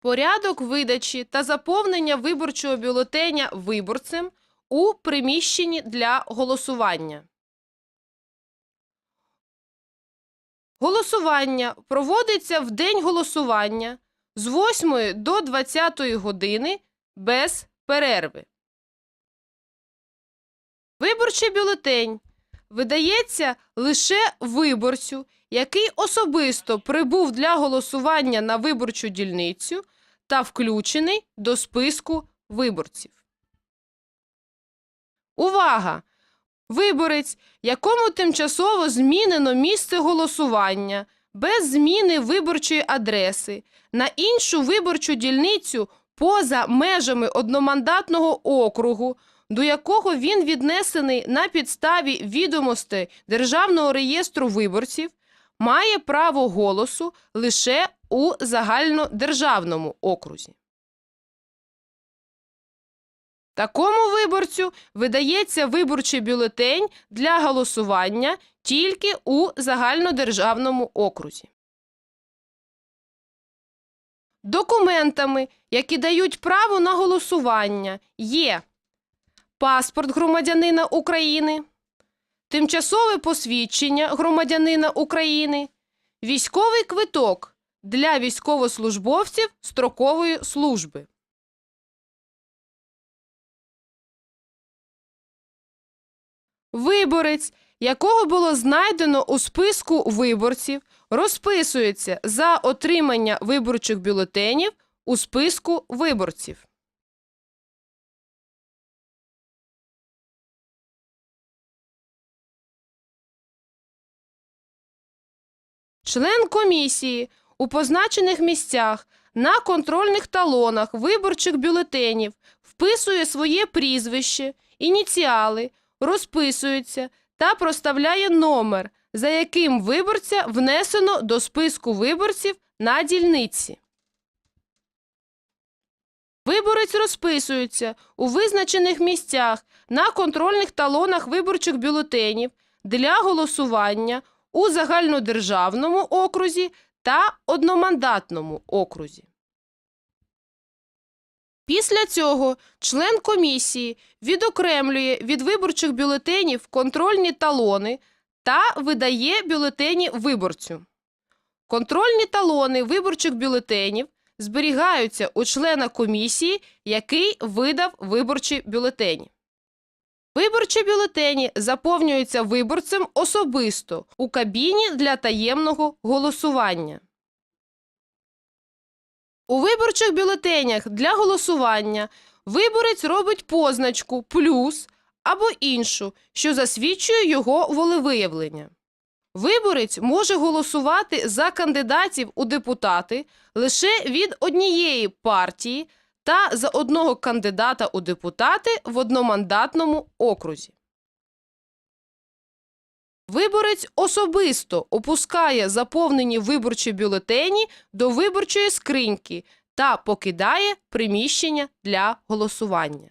Порядок видачі та заповнення виборчого бюлетеня виборцем у приміщенні для голосування. Голосування проводиться в день голосування з 8 до 20 години без перерви. Виборчий бюлетень видається лише виборцю, який особисто прибув для голосування на виборчу дільницю та включений до списку виборців. Увага! Виборець, якому тимчасово змінено місце голосування без зміни виборчої адреси на іншу виборчу дільницю поза межами одномандатного округу, до якого він віднесений на підставі відомостей Державного реєстру виборців, має право голосу лише у загальнодержавному окрузі. Такому виборцю видається виборчий бюлетень для голосування тільки у загальнодержавному окрузі. Документами, які дають право на голосування, є паспорт громадянина України, тимчасове посвідчення громадянина України, військовий квиток для військовослужбовців строкової служби. Виборець, якого було знайдено у списку виборців, розписується за отримання виборчих бюлетенів у списку виборців. Член комісії у позначених місцях на контрольних талонах виборчих бюлетенів вписує своє прізвище, ініціали, розписується та проставляє номер, за яким виборця внесено до списку виборців на дільниці. Виборець розписується у визначених місцях на контрольних талонах виборчих бюлетенів для голосування у загальнодержавному окрузі та одномандатному окрузі. Після цього член комісії відокремлює від виборчих бюлетенів контрольні талони та видає бюлетені виборцю. Контрольні талони виборчих бюлетенів зберігаються у члена комісії, який видав виборчі бюлетені. Виборчі бюлетені заповнюються виборцем особисто у кабіні для таємного голосування. У виборчих бюлетенях для голосування виборець робить позначку плюс або іншу, що засвідчує його волевиявлення. Виборець може голосувати за кандидатів у депутати лише від однієї партії та за одного кандидата у депутати в одномандатному окрузі. Виборець особисто опускає заповнені виборчі бюлетені до виборчої скриньки та покидає приміщення для голосування.